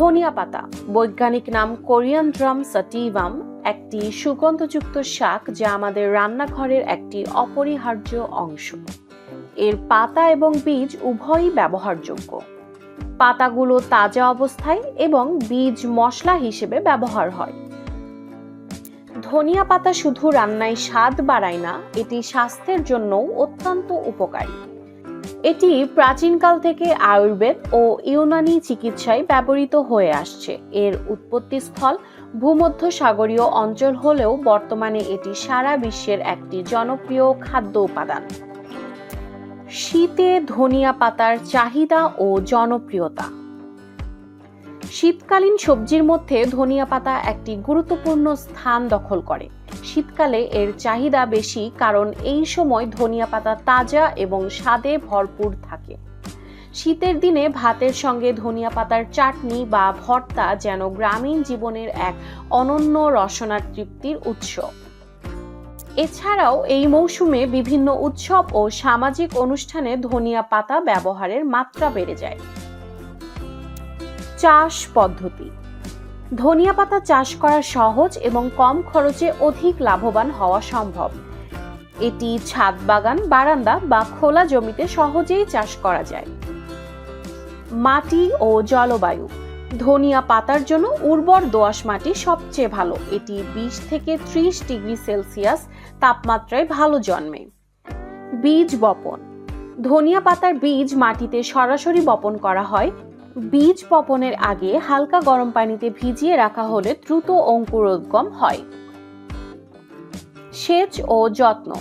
ধনিয়া পাতা বৈজ্ঞানিক নাম কোরিয়ানড্রাম সাটিভাম একটি সুগন্ধযুক্ত শাক যা আমাদের রান্নাঘরের একটি অপরিহার্য অংশ। এর পাতা এবং বীজ উভয়ই ব্যবহারযোগ্য। পাতাগুলো তাজা অবস্থায় এবং বীজ মশলা হিসেবে ব্যবহার হয়। ধনিয়া পাতা শুধু রান্নায় স্বাদ বাড়ায় না, এটি স্বাস্থ্যের জন্যও অত্যন্ত উপকারী। এটি প্রাচীনকাল থেকে আয়ুর্বেদ ও ইউনানি চিকিৎসায় ব্যবহৃত হয়ে আসছে। এর উৎপত্তিস্থল ভূমধ্য সাগরীয় অঞ্চল হলেও বর্তমানে এটি সারা বিশ্বের একটি জনপ্রিয় খাদ্য উপাদান। শীতে ধনিয়া পাতার চাহিদা ও জনপ্রিয়তা। শীতকালীন সবজির মধ্যে ধনিয়া পাতা একটি গুরুত্বপূর্ণ স্থান দখল করে। শীতকালে এর চাহিদা বেশি কারণ এই সময় ধনিয়া পাতা তাজা এবং স্বাদে ভরপুর থাকে। শীতের দিনে ভাতের সঙ্গে ধনিয়া পাতার চাটনি বা ভর্তা যেন গ্রামীণ জীবনের এক অনন্য রসনার তৃপ্তির উৎস। এছাড়াও এই মৌসুমে বিভিন্ন উৎসব ও সামাজিক অনুষ্ঠানে ধনিয়া পাতা ব্যবহারের মাত্রা বেড়ে যায়। চাষ পদ্ধতি। ধনিয়া পাতা চাষ করা সহজ এবং কম খরচে অধিক লাভবান হওয়া সম্ভব। এটি ছাদ বাগান, বারান্দা বা খোলা জমিতে সহজেই চাষ করা যায়। মাটি ও জলবায়ু। ধনিয়া পাতার জন্য উর্বর দোআঁশ মাটি সবচেয়ে ভালো। এটি বিশ থেকে ত্রিশ ডিগ্রি সেলসিয়াস তাপমাত্রায় ভালো জন্মে। বীজ বপন। ধনিয়া পাতার বীজ মাটিতে সরাসরি বপন করা হয় বীজ বপনের আগে হালকা গরম পানিতে ভিজিয়ে রাখা হলে দ্রুত অঙ্কুরোদ্গম হয়। সেচ ও যত্ন।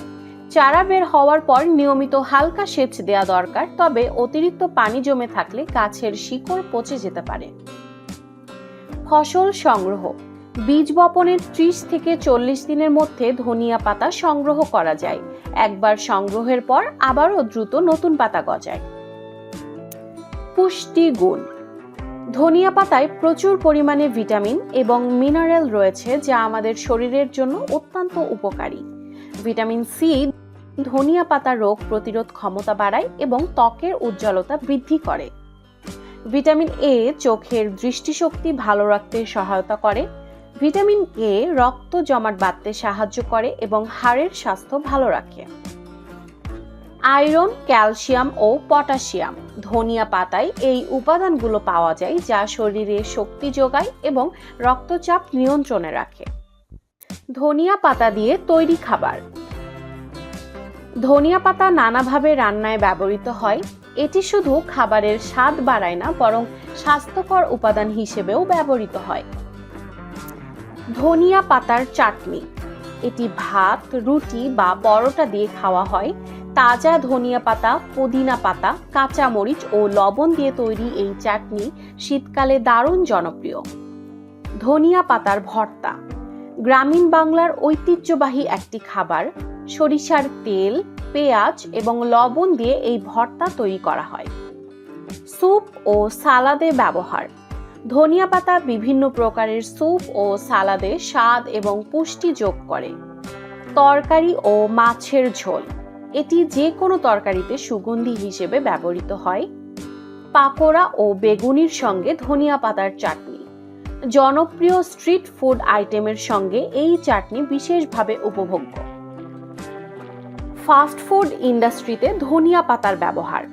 চারা বের হওয়ার পর নিয়মিত হালকা সেচ দেওয়া দরকার, তবে অতিরিক্ত পানি জমে থাকলে গাছের শিকড় পচে যেতে পারে। ফসল সংগ্রহ। বীজ বপনের ত্রিশ থেকে চল্লিশ দিনের মধ্যে ধনিয়া পাতা সংগ্রহ করা যায়। একবার সংগ্রহের পর আবারও দ্রুত নতুন পাতা গজায়। পুষ্টি গুণ ধনিয়া পাতায় প্রচুর পরিমাণে ভিটামিন এবং মিনারেল রয়েছে যা আমাদের শরীরের জন্য অত্যন্ত উপকারী। ভিটামিন সি ধনিয়া পাতা রোগ প্রতিরোধ ক্ষমতা বাড়ায় এবং ত্বকের উজ্জ্বলতা বৃদ্ধি করে। ভিটামিন এ চোখের দৃষ্টিশক্তি ভালো রাখতে সহায়তা করে। ভিটামিন এ রক্ত জমাট বাঁধতে সাহায্য করে এবং হাড়ের স্বাস্থ্য ভালো রাখে। আয়রন, ক্যালসিয়াম ও পটাশিয়াম ধনিয়া পাতায় এই উপাদানগুলো পাওয়া যায় যা শরীরে শক্তি যোগায় এবং রক্তচাপ নিয়ন্ত্রণে রাখে। ধনিয়া পাতা দিয়ে তৈরি খাবার। ধনিয়া পাতা নানাভাবে রান্নায় ব্যবহৃত হয়। এটি শুধু খাবারের স্বাদ বাড়ায় না, বরং স্বাস্থ্যকর উপাদান হিসেবেও ব্যবহৃত হয়। ধনিয়া পাতার চাটনি। এটি ভাত, রুটি বা পরোটা দিয়ে খাওয়া হয়। তাজা ধনিয়া পাতা, পুদিনা পাতা কাঁচা মরিচ ও লবণ দিয়ে তৈরি এই চাটনি শীতকালে দারুণ জনপ্রিয়। ধনিয়া পাতার ভর্তা। গ্রামীণ বাংলার ঐতিহ্যবাহী একটি খাবার। সরিষার তেল, পেঁয়াজ এবং লবণ দিয়ে এই ভর্তা তৈরি করা হয়। স্যুপ ও সালাদে ব্যবহার। ধনিয়া পাতা বিভিন্ন প্রকারের স্যুপ ও সালাদে স্বাদ এবং পুষ্টি যোগ করে। তরকারি ও মাছের ঝোল। এটি যে কোনো তরকারিতে সুগন্ধি হিসেবে ব্যবহৃত হয়। পাকোড়া ও বেগুনির সঙ্গে ধনিয়া পাতার চাটনি। জনপ্রিয় স্ট্রিট ফুড আইটেমের সঙ্গে এই চাটনি বিশেষভাবে উপভোগ্য। ফাস্ট ফুড ইন্ডাস্ট্রিতে ধনিয়া পাতার ব্যবহার।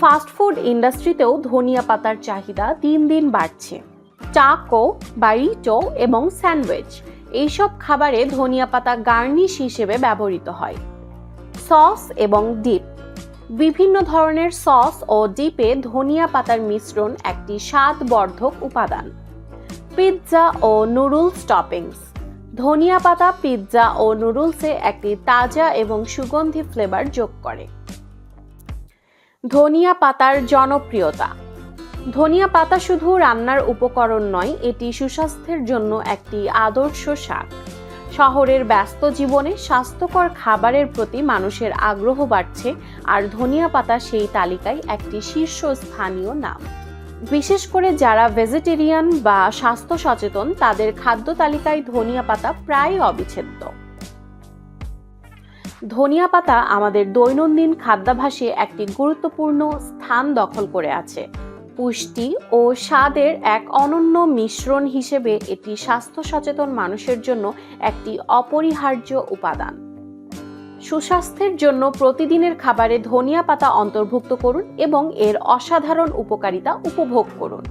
ফাস্ট ফুড ইন্ডাস্ট্রিতেও ধনিয়া পাতার চাহিদা দিন দিন বাড়ছে। টাকো বারিটো এবং স্যান্ডউইচ, এইসব খাবারে ধনিয়া পাতা গার্নিশ হিসেবে ব্যবহৃত হয়। সস এবং ডিপ। বিভিন্ন ধরনের সস ও ডিপে ধনিয়া পাতার মিশ্রণ একটি স্বাদবর্ধক উপাদান। পিৎজা ও নুডলস টপিংস। ধনিয়া পাতা, পিৎজা ও নুডলসে একটি তাজা এবং সুগন্ধি ফ্লেভার যোগ করে। ধনিয়া পাতার জনপ্রিয়তা। ধনিয়া পাতা শুধু রান্নার উপকরণ নয়, এটি সুস্বাস্থ্যের জন্য একটি আদর্শ শাক শহরের ব্যস্ত জীবনে স্বাস্থ্যকর খাবারের প্রতি মানুষের আগ্রহ বাড়ছে, আর ধনিয়া পাতা সেই তালিকায় একটি শীর্ষস্থানীয় নাম। বিশেষ করে যারা ভেজিটেরিয়ান বা স্বাস্থ্য সচেতন, তাদের খাদ্য তালিকায় ধনিয়া পাতা প্রায় অবিচ্ছেদ্য। ধনিয়া পাতা আমাদের দৈনন্দিন খাদ্যাভাসে একটি গুরুত্বপূর্ণ স্থান দখল করে আছে। পুষ্টি ও স্বাদের এক অনন্য মিশ্রণ হিসেবে এটি স্বাস্থ্য সচেতন মানুষের জন্য একটি অপরিহার্য উপাদান। সুস্বাস্থ্যের জন্য প্রতিদিনের খাবারে ধনিয়া পাতা অন্তর্ভুক্ত করুন এবং এর অসাধারণ উপকারিতা উপভোগ করুন।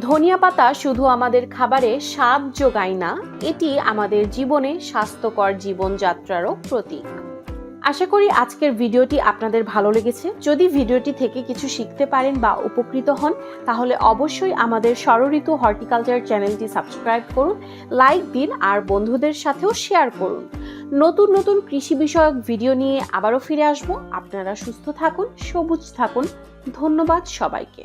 ধনিয়া পাতা শুধু আমাদের খাবারে স্বাদ যোগায় না, এটি আমাদের জীবনে স্বাস্থ্যকর জীবনযাত্রারও প্রতীক। আশা করি আজকের ভিডিওটি আপনাদের ভালো লেগেছে। যদি ভিডিওটি থেকে কিছু শিখতে পারেন বা উপকৃত হন, তাহলে অবশ্যই আমাদের ষড়ঋতু হর্টিকালচার চ্যানেলটি সাবস্ক্রাইব করুন, লাইক দিন আর বন্ধুদের সাথেও শেয়ার করুন। নতুন নতুন কৃষি বিষয়ক ভিডিও নিয়ে আবারও ফিরে আসব। আপনারা সুস্থ থাকুন, সবুজ থাকুন। ধন্যবাদ সবাইকে।